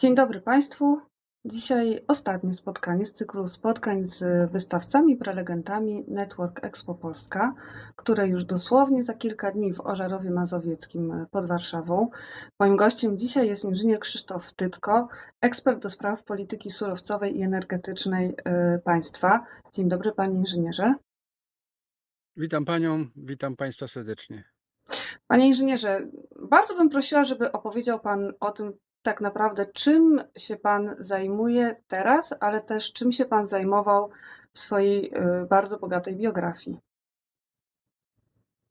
Dzień dobry Państwu. Dzisiaj ostatnie spotkanie z cyklu spotkań z wystawcami, prelegentami Network Expo Polska, które już dosłownie za kilka dni w Ożarowie Mazowieckim pod Warszawą. Moim gościem dzisiaj jest inżynier Krzysztof Tytko, ekspert do spraw polityki surowcowej i energetycznej y, państwa. Dzień dobry Panie Inżynierze. Witam Panią, witam Państwa serdecznie. Panie inżynierze, bardzo bym prosiła, żeby opowiedział Pan o tym tak naprawdę, czym się Pan zajmuje teraz, ale też czym się Pan zajmował w swojej y, bardzo bogatej biografii.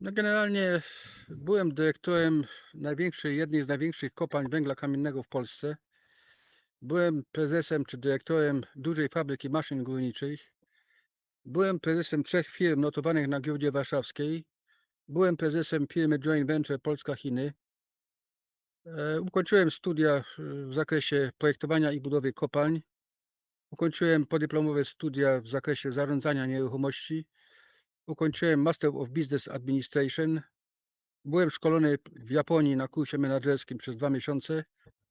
No generalnie byłem dyrektorem największej, jednej z największych kopalń węgla kamiennego w Polsce. Byłem prezesem czy dyrektorem dużej fabryki maszyn górniczych. Byłem prezesem trzech firm notowanych na giełdzie warszawskiej. Byłem prezesem firmy Joint Venture Polska-Chiny. E, Ukończyłem studia w zakresie projektowania i budowy kopalń. Ukończyłem podyplomowe studia w zakresie zarządzania nieruchomości. Ukończyłem Master of Business Administration. Byłem szkolony w Japonii na kursie menedżerskim przez dwa miesiące.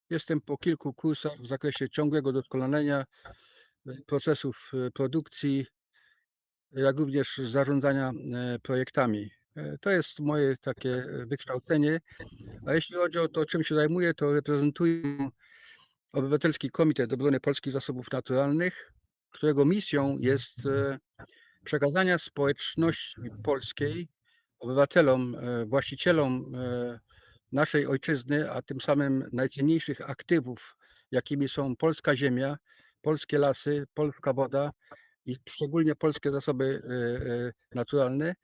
Jestem po kilku kursach w zakresie ciągłego doskonalenia e, procesów e, produkcji, jak również zarządzania projektami. E, To jest moje takie e, wykształcenie. A jeśli chodzi o to, czym się zajmuję, to reprezentuję Obywatelski Komitet Obrony Polskich Zasobów Naturalnych, którego misją jest e, przekazania społeczności polskiej, obywatelom, właścicielom naszej ojczyzny, a tym samym najcenniejszych aktywów, jakimi są polska ziemia, polskie lasy, polska woda i szczególnie polskie zasoby naturalne.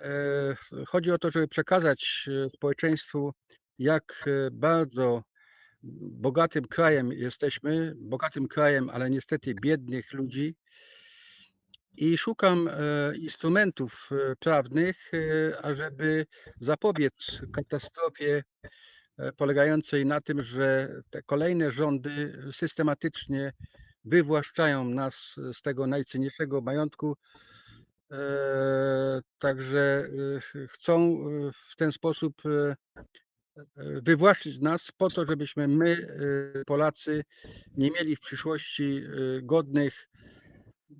E, Chodzi o to, żeby przekazać e, społeczeństwu, jak e, bardzo bogatym krajem jesteśmy, bogatym krajem, ale niestety biednych ludzi. I szukam instrumentów prawnych, ażeby zapobiec katastrofie polegającej na tym, że te kolejne rządy systematycznie wywłaszczają nas z tego najcenniejszego majątku. E, Także e, chcą e, w ten sposób wywłaszczyć nas po to, żebyśmy my, Polacy, nie mieli w przyszłości godnych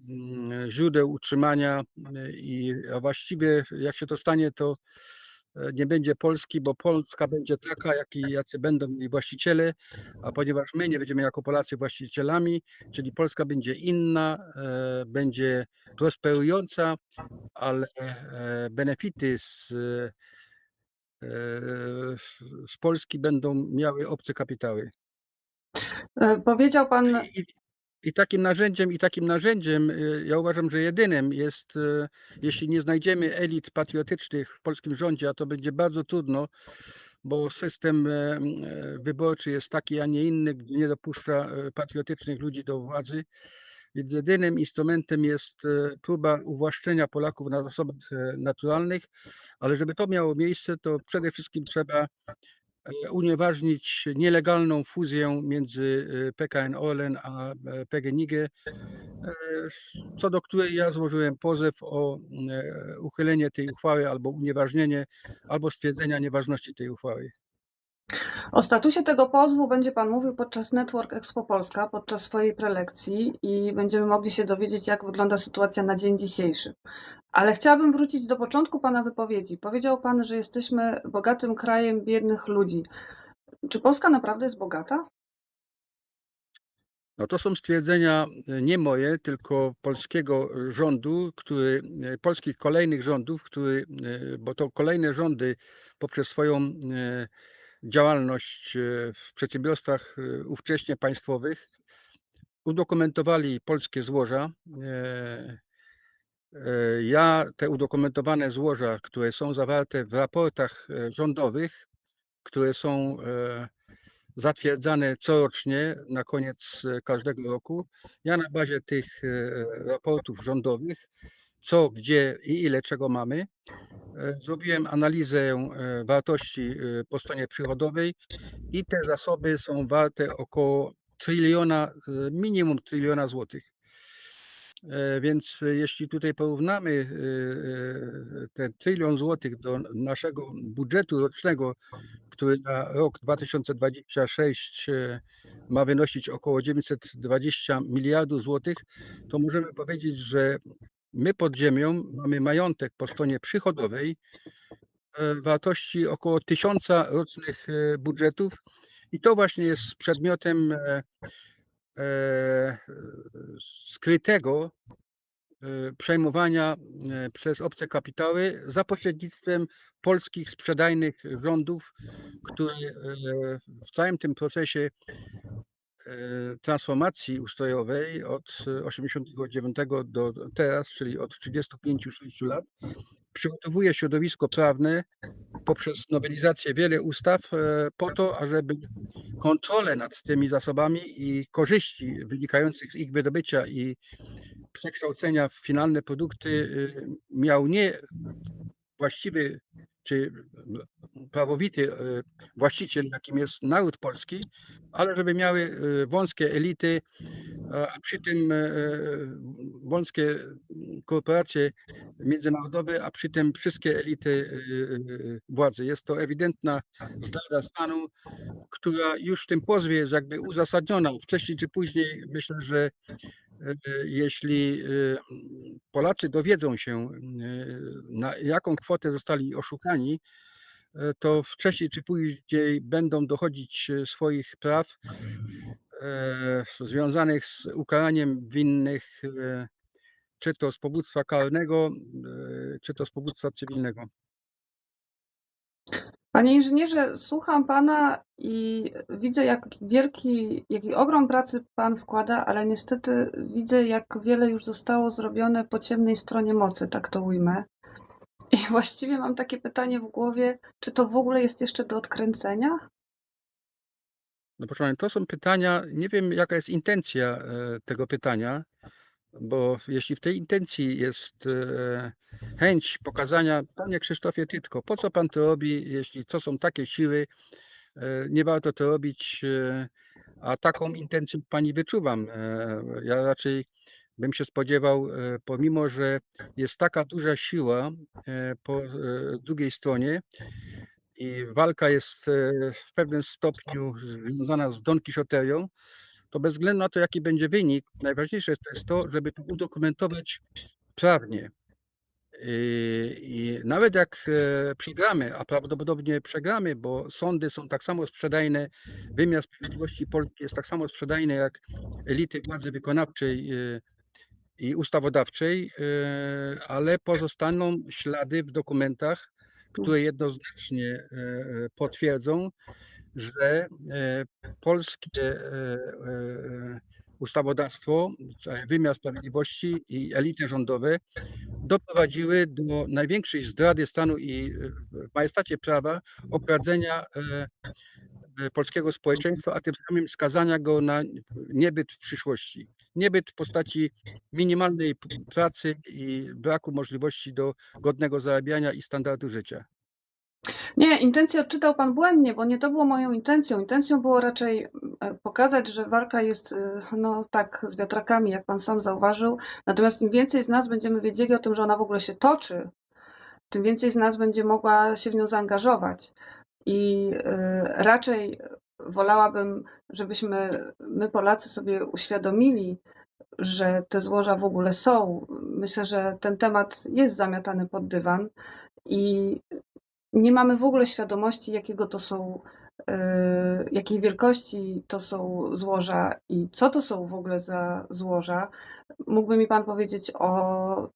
mm, źródeł utrzymania i a właściwie jak się to stanie, to nie będzie Polski, bo Polska będzie taka, jaki, jacy będą jej właściciele, a ponieważ my nie będziemy jako Polacy właścicielami, czyli Polska będzie inna, e, będzie prosperująca, ale e, benefity z, e, z Polski będą miały obce kapitały. Powiedział Pan, I, i, takim narzędziem, i takim narzędziem, y, ja uważam, że jedynym jest, y, jeśli nie znajdziemy elit patriotycznych w polskim rządzie, a to będzie bardzo trudno, bo system e, e, wyborczy jest taki, a nie inny, gdzie nie dopuszcza e, patriotycznych ludzi do władzy. Więc jedynym instrumentem jest próba uwłaszczenia Polaków na zasobach naturalnych, ale żeby to miało miejsce, to przede wszystkim trzeba unieważnić nielegalną fuzję między e, PKN Orlen a e, PGNiG, e, co do której ja złożyłem pozew o e, uchylenie tej uchwały albo unieważnienie, albo stwierdzenia nieważności tej uchwały. O statusie tego pozwu będzie Pan mówił podczas Network Expo Polska, podczas swojej prelekcji i będziemy mogli się dowiedzieć, jak wygląda sytuacja na dzień dzisiejszy. Ale chciałabym wrócić do początku Pana wypowiedzi. Powiedział Pan, że jesteśmy bogatym krajem biednych ludzi. Czy Polska naprawdę jest bogata? No to są stwierdzenia e, nie moje, tylko polskiego rządu, który, e, polskich kolejnych rządów, który, e, bo to kolejne rządy poprzez swoją działalność e, w przedsiębiorstwach e, ówcześnie państwowych udokumentowali polskie złoża. E, Ja te udokumentowane złoża, które są zawarte w raportach rządowych, które są zatwierdzane corocznie na koniec każdego roku. Ja na bazie tych raportów rządowych, co, gdzie i ile czego mamy, e, zrobiłem analizę e, wartości e, po stronie przychodowej i te zasoby są warte około tryliona, e, minimum tryliona złotych. Więc jeśli tutaj porównamy ten trylion złotych do naszego budżetu rocznego, który na rok 2026 e, ma wynosić około 920 miliardów złotych, to możemy powiedzieć, że my pod ziemią mamy majątek po stronie przychodowej e, wartości około tysiąca rocznych e, budżetów i to właśnie jest przedmiotem e, skrytego przejmowania przez obce kapitały za pośrednictwem polskich sprzedajnych rządów, które w całym tym procesie transformacji ustrojowej od 89 do teraz, czyli od 35-6 lat, przygotowuje środowisko prawne poprzez nowelizację wiele ustaw e, po to, ażeby kontrolę nad tymi zasobami i korzyści wynikających z ich wydobycia i przekształcenia w finalne produkty y, miał nie właściwy czy prawowity e, właściciel, jakim jest naród polski, ale żeby miały e, wąskie elity, a przy tym e, wąskie korporacje międzynarodowe, a przy tym wszystkie elity władzy. Jest to ewidentna zdrada stanu, która już w tym pozwie jest jakby uzasadniona. Wcześniej czy później myślę, że jeśli Polacy dowiedzą się, na jaką kwotę zostali oszukani, to wcześniej czy później będą dochodzić e, swoich praw e, związanych z ukaraniem winnych, e, czy to z powództwa karnego, e, czy to z powództwa cywilnego. Panie inżynierze, słucham pana i widzę, jak wielki, jaki ogrom pracy pan wkłada, ale niestety widzę, jak wiele już zostało zrobione po ciemnej stronie mocy, tak to ujmę. I właściwie mam takie pytanie w głowie, czy to w ogóle jest jeszcze do odkręcenia? No proszę pani, to są pytania, nie wiem jaka jest intencja e, tego pytania, bo jeśli w tej intencji jest e, chęć pokazania, panie Krzysztofie Tytko, po co pan to robi, jeśli to są takie siły, e, nie warto to robić, a taką intencję pani wyczuwam. Ja raczej bym się spodziewał, e, pomimo że jest taka duża siła e, po e, drugiej stronie, i walka jest w pewnym stopniu związana z Don Quixoterią, to bez względu na to, jaki będzie wynik, najważniejsze to jest to, żeby to udokumentować prawnie. I, i nawet jak przegramy, a prawdopodobnie przegramy, bo sądy są tak samo sprzedajne, wymiar sprawiedliwości Polski jest tak samo sprzedajny jak elity władzy wykonawczej i ustawodawczej, e, ale pozostaną ślady w dokumentach, które jednoznacznie e, e, potwierdzą, że polskie ustawodawstwo, wymiar sprawiedliwości i elity rządowe doprowadziły do największej zdrady stanu i w majestacie prawa okradzenia polskiego społeczeństwa, a tym samym skazania go na niebyt w przyszłości. Niebyt w postaci minimalnej pracy i braku możliwości do godnego zarabiania i standardu życia. Nie, intencję odczytał pan błędnie, bo nie to było moją intencją. Intencją było raczej e, pokazać, że walka jest, e, no tak, z wiatrakami, jak pan sam zauważył. Natomiast im więcej z nas będziemy wiedzieli o tym, że ona w ogóle się toczy, tym więcej z nas będzie mogła się w nią zaangażować. I e, raczej wolałabym, żebyśmy my Polacy sobie uświadomili, że te złoża w ogóle są. Myślę, że ten temat jest zamiatany pod dywan i nie mamy w ogóle świadomości, jakiego to są, e, jakiej wielkości to są złoża i co to są w ogóle za złoża. Mógłby mi pan powiedzieć o,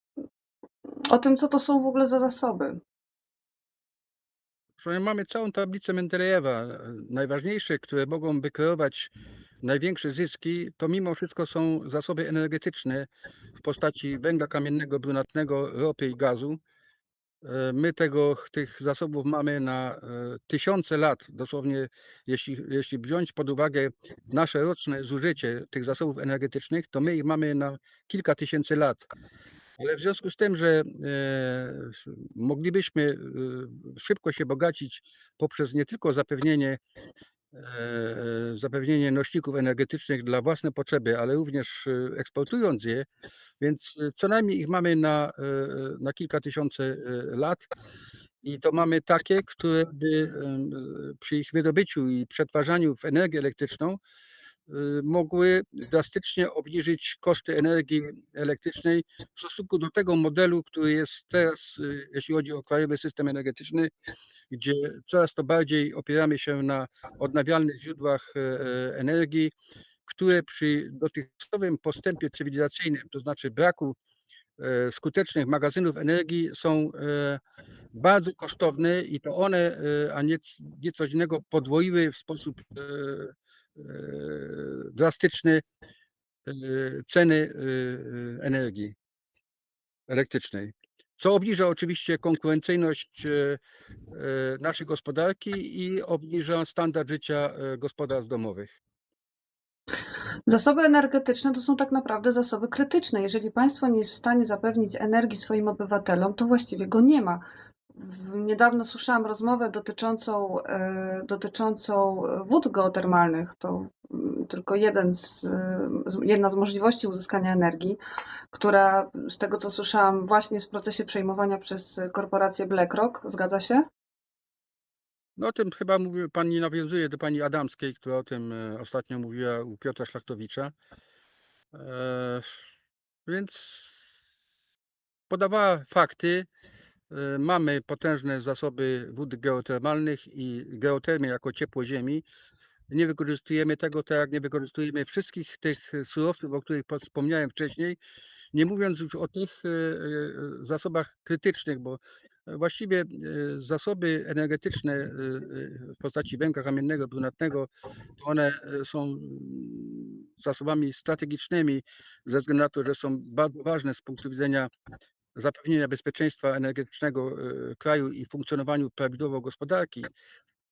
o tym, co to są w ogóle za zasoby? Mamy całą tablicę Mendelejewa. e, Najważniejsze, które mogą wykreować największe zyski, to mimo wszystko są zasoby energetyczne w postaci węgla kamiennego, brunatnego, ropy i gazu. E, My tego, tych zasobów mamy na e, tysiące lat. Dosłownie, jeśli, jeśli wziąć pod uwagę nasze roczne zużycie tych zasobów energetycznych, to my ich mamy na kilka tysięcy lat. Ale w związku z tym, że e, moglibyśmy e, szybko się bogacić poprzez nie tylko zapewnienie e, zapewnienie nośników energetycznych dla własne potrzeby, ale również eksportując je, więc co najmniej ich mamy na, na kilka tysięcy lat. I to mamy takie, które by przy ich wydobyciu i przetwarzaniu w energię elektryczną mogły drastycznie obniżyć koszty energii elektrycznej w stosunku do tego modelu, który jest teraz, y, jeśli chodzi o krajowy system energetyczny, gdzie coraz to bardziej opieramy się na odnawialnych źródłach e, e, energii, które przy dotychczasowym postępie cywilizacyjnym, to znaczy braku e, skutecznych magazynów energii, są bardzo kosztowne i to one, a nie, nie coś innego, podwoiły w sposób drastyczny e, ceny e, e, energii elektrycznej. Co obniża oczywiście konkurencyjność e, e, naszej gospodarki i obniża standard życia e, gospodarstw domowych. Zasoby energetyczne to są tak naprawdę zasoby krytyczne. Jeżeli państwo nie jest w stanie zapewnić energii swoim obywatelom, to właściwie go nie ma. Niedawno słyszałam rozmowę dotyczącą, e, dotyczącą wód geotermalnych. To mm, tylko jeden z- jedna z możliwości uzyskania energii, która z tego co słyszałam właśnie jest w procesie przejmowania przez korporację BlackRock. Zgadza się? No o tym chyba mówi, pani nawiązuje do pani Adamskiej, która o tym e, ostatnio mówiła u Piotra Szlachtowicza. E, Więc podawała fakty. E, Mamy potężne zasoby wód geotermalnych i geotermię jako ciepło ziemi. Nie wykorzystujemy tego tak, jak nie wykorzystujemy wszystkich tych surowców, o których po- wspomniałem wcześniej, nie mówiąc już o tych e, e, zasobach krytycznych, bo właściwie zasoby energetyczne w postaci węgla kamiennego, brunatnego, to one są mm, zasobami strategicznymi ze względu na to, że są bardzo ważne z punktu widzenia zapewnienia bezpieczeństwa energetycznego e, kraju i funkcjonowaniu prawidłowo gospodarki,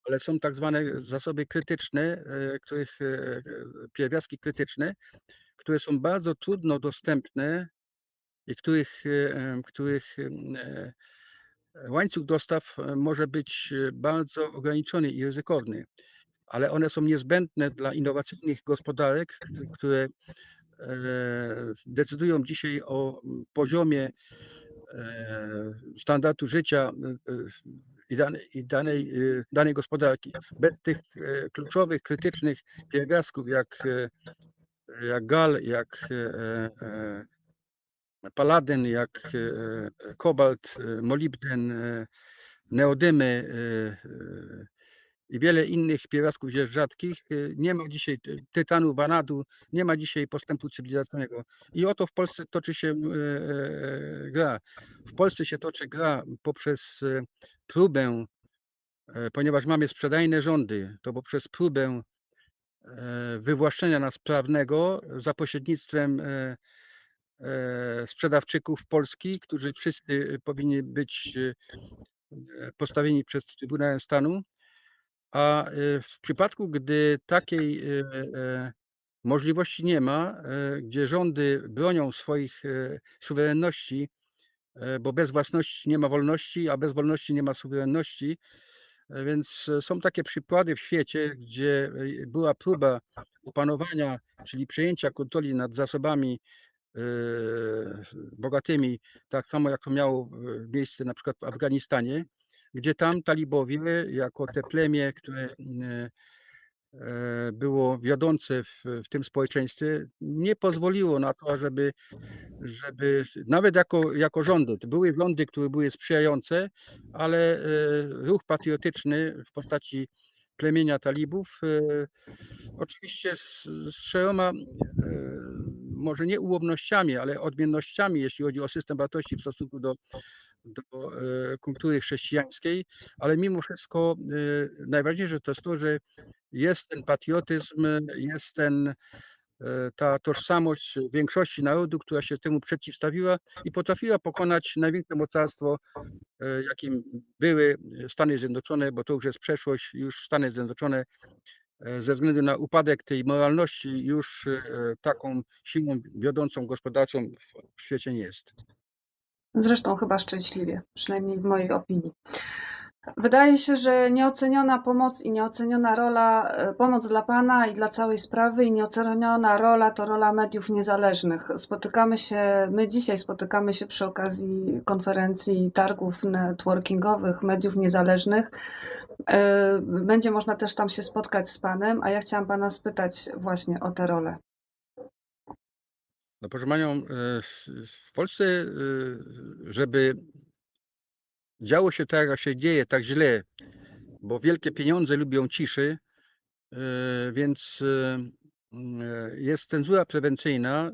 ale są tak zwane zasoby krytyczne, e, których e, pierwiastki krytyczne, które są bardzo trudno dostępne i których, których łańcuch dostaw może być bardzo ograniczony i ryzykowny, ale one są niezbędne dla innowacyjnych gospodarek, które decydują dzisiaj o mm, poziomie standardu życia e, e, i danej, danej, e, danej gospodarki. Bez tych e, kluczowych, krytycznych pierwiastków jak, e, jak gal, jak e, e, paladyn, jak e, kobalt, e, molibden, e, neodymy e, e, i wiele innych pierwiastków rzadkich. e, Nie ma dzisiaj ty- tytanu, wanadu, nie ma dzisiaj postępu cywilizacyjnego. I oto w Polsce toczy się e, e, gra. W Polsce się toczy gra poprzez próbę, e, ponieważ mamy sprzedajne rządy, to poprzez próbę e, wywłaszczenia nas prawnego za pośrednictwem e, sprzedawczyków Polski, którzy wszyscy powinni być postawieni przed Trybunałem Stanu. A e, w przypadku, gdy takiej e, e, możliwości nie ma, gdzie rządy bronią swoich suwerenności, bo bez własności nie ma wolności, a bez wolności nie ma suwerenności, więc są takie przykłady w świecie, gdzie była próba opanowania, czyli przejęcia kontroli nad zasobami bogatymi, tak samo jak to miało miejsce na przykład w Afganistanie, gdzie tam talibowie, jako te plemię, które mm, e, e, było wiodące w, w tym społeczeństwie, nie pozwoliło na to, żeby, żeby nawet jako, jako rządy, to były rządy, które były sprzyjające, ale e, ruch patriotyczny w postaci plemienia talibów, oczywiście z, z e, może nie ułomnościami, ale odmiennościami, jeśli chodzi o system wartości w stosunku do, do e, kultury chrześcijańskiej, ale mimo wszystko e, najważniejsze to jest to, że jest ten patriotyzm, jest ten, e, ta tożsamość większości narodu, która się temu przeciwstawiła i potrafiła pokonać największe mocarstwo, jakim były Stany Zjednoczone, bo to już jest przeszłość, już Stany Zjednoczone ze względu na upadek tej moralności już taką siłą wiodącą gospodarczą w świecie nie jest. Zresztą chyba szczęśliwie, przynajmniej w mojej opinii. Wydaje się, że nieoceniona pomoc i nieoceniona rola, e, pomoc dla Pana i dla całej sprawy i nieoceniona rola to rola mediów niezależnych. Spotykamy się, my dzisiaj spotykamy się przy okazji konferencji targów networkingowych mediów niezależnych. E, Będzie można też tam się spotkać z Panem, a ja chciałam Pana spytać właśnie o tę rolę. No proszę Panią, e, w Polsce, e, żeby działo się tak, jak się dzieje, tak źle, bo wielkie pieniądze lubią ciszy, e, więc jest cenzura prewencyjna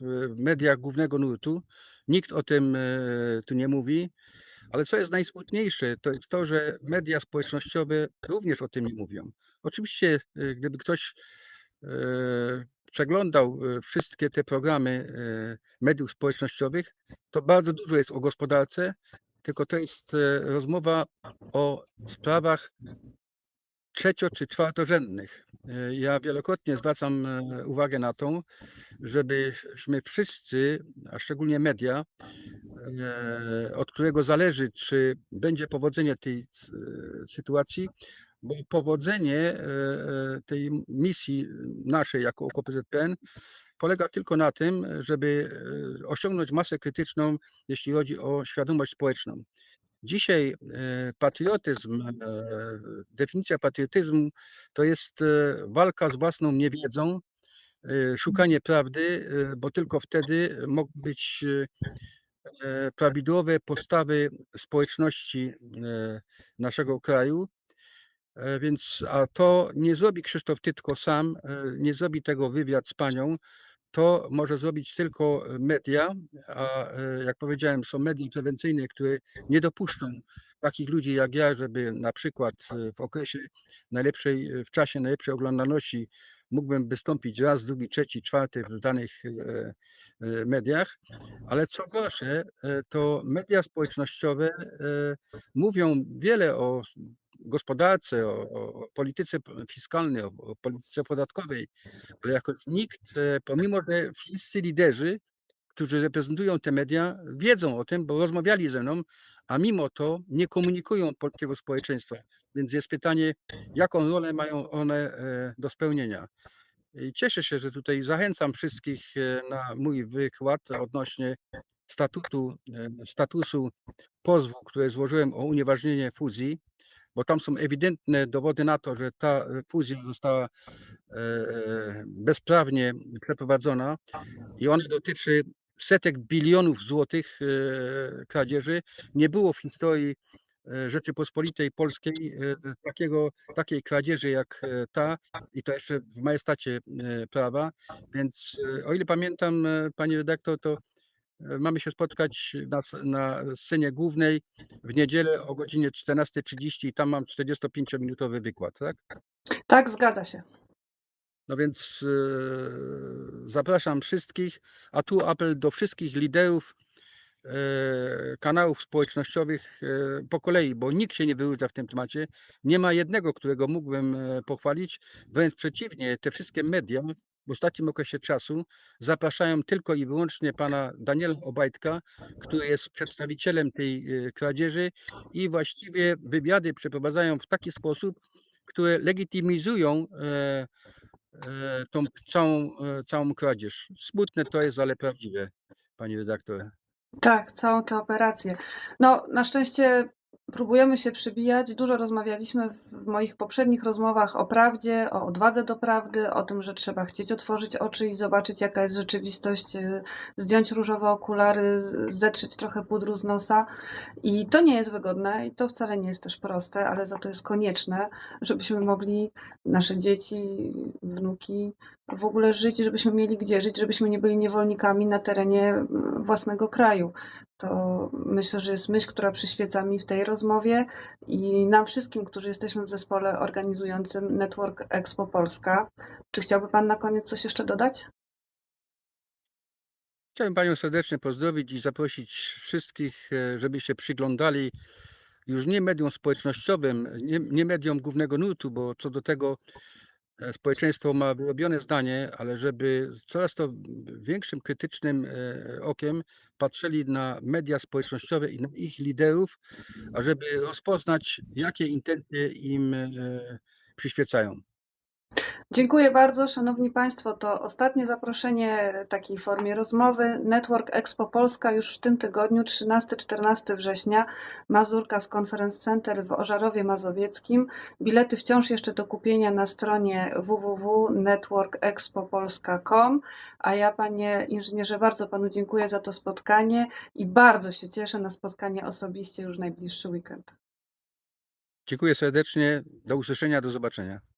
w mediach głównego nurtu. Nikt o tym tu nie mówi, ale co jest najsmutniejsze, to jest to, że media społecznościowe również o tym nie mówią. Oczywiście, gdyby ktoś przeglądał e, wszystkie te programy e, mediów społecznościowych, to bardzo dużo jest o gospodarce, tylko to jest e, rozmowa o sprawach trzecio czy czwartorzędnych. E, Ja wielokrotnie zwracam e, uwagę na to, żebyśmy wszyscy, a szczególnie media, e, od którego zależy, czy będzie powodzenie tej sytuacji, bo powodzenie e, e, tej misji naszej jako OKO.PZPN polega tylko na tym, żeby e, osiągnąć masę krytyczną, jeśli chodzi o świadomość społeczną. Dzisiaj patriotyzm, definicja patriotyzmu to jest walka z własną niewiedzą, szukanie prawdy, bo tylko wtedy mogą być prawidłowe postawy społeczności naszego kraju. E, Więc, a to nie zrobi Krzysztof Tytko sam, e, nie zrobi tego wywiad z panią, to może zrobić tylko media, a e, jak powiedziałem, są media prewencyjne, które nie dopuszczą takich ludzi jak ja, żeby na przykład e, w okresie najlepszej, w czasie najlepszej oglądalności mógłbym wystąpić raz, drugi, trzeci, czwarty w danych e, e, mediach, ale co gorsze, e, to media społecznościowe mówią wiele o gospodarce, o, o polityce fiskalnej, o, o polityce podatkowej, ale jakoś nikt, pomimo że wszyscy liderzy, którzy reprezentują te media, wiedzą o tym, bo rozmawiali ze mną, a mimo to nie komunikują polskiego społeczeństwa. Więc jest pytanie, jaką rolę mają one e, do spełnienia. I cieszę się, że tutaj zachęcam wszystkich e, na mój wykład odnośnie statutu, e, statusu pozwu, które złożyłem o unieważnienie fuzji, bo tam są ewidentne dowody na to, że ta fuzja została bezprawnie przeprowadzona i ona dotyczy setek bilionów złotych e, kradzieży. Nie było w historii e, Rzeczypospolitej Polskiej e, takiego, takiej kradzieży jak ta i to jeszcze w majestacie prawa. Więc o ile pamiętam, pani redaktor, to mamy się spotkać na, na scenie głównej w niedzielę o godzinie 14.30 i tam mam 45-minutowy wykład, tak? Tak, zgadza się. No więc e, zapraszam wszystkich, a tu apel do wszystkich liderów e, kanałów społecznościowych e, po kolei, bo nikt się nie wyróżnia w tym temacie. Nie ma jednego, którego mógłbym pochwalić. Wręcz przeciwnie, te wszystkie media w ostatnim okresie czasu zapraszają tylko i wyłącznie pana Daniela Obajtka, który jest przedstawicielem tej kradzieży i właściwie wywiady przeprowadzają w taki sposób, które legitymizują tą całą, e, całą kradzież. Smutne to jest, ale prawdziwe, pani redaktor. Tak, całą tę operację. No, na szczęście próbujemy się przybijać. Dużo rozmawialiśmy w moich poprzednich rozmowach o prawdzie, o odwadze do prawdy, o tym, że trzeba chcieć otworzyć oczy i zobaczyć, jaka jest rzeczywistość, y, zdjąć różowe okulary, zetrzeć trochę pudru z nosa. I to nie jest wygodne i to wcale nie jest też proste, ale za to jest konieczne, żebyśmy mogli, nasze dzieci, wnuki, w ogóle żyć, żebyśmy mieli gdzie żyć, żebyśmy nie byli niewolnikami na terenie własnego kraju. To myślę, że jest myśl, która przyświeca mi w tej rozmowie i nam wszystkim, którzy jesteśmy w zespole organizującym Network Expo Polska. Czy chciałby Pan na koniec coś jeszcze dodać? Chciałem panią serdecznie pozdrowić i zaprosić wszystkich, e, żeby się przyglądali już nie mediom społecznościowym, nie, nie mediom głównego nurtu, bo co do tego społeczeństwo ma wyrobione zdanie, ale żeby coraz to większym krytycznym e, okiem patrzyli na media społecznościowe i na ich liderów, ażeby rozpoznać, jakie intencje im e, przyświecają. Dziękuję bardzo, Szanowni Państwo. To ostatnie zaproszenie takiej formie rozmowy. Network Expo Polska już w tym tygodniu, 13-14 września, Mazurka z Conference Center w Ożarowie Mazowieckim. Bilety wciąż jeszcze do kupienia na stronie www.networkexpopolska.com. A ja, Panie Inżynierze, bardzo Panu dziękuję za to spotkanie i bardzo się cieszę na spotkanie osobiście już najbliższy weekend. Dziękuję serdecznie. Do usłyszenia, do zobaczenia.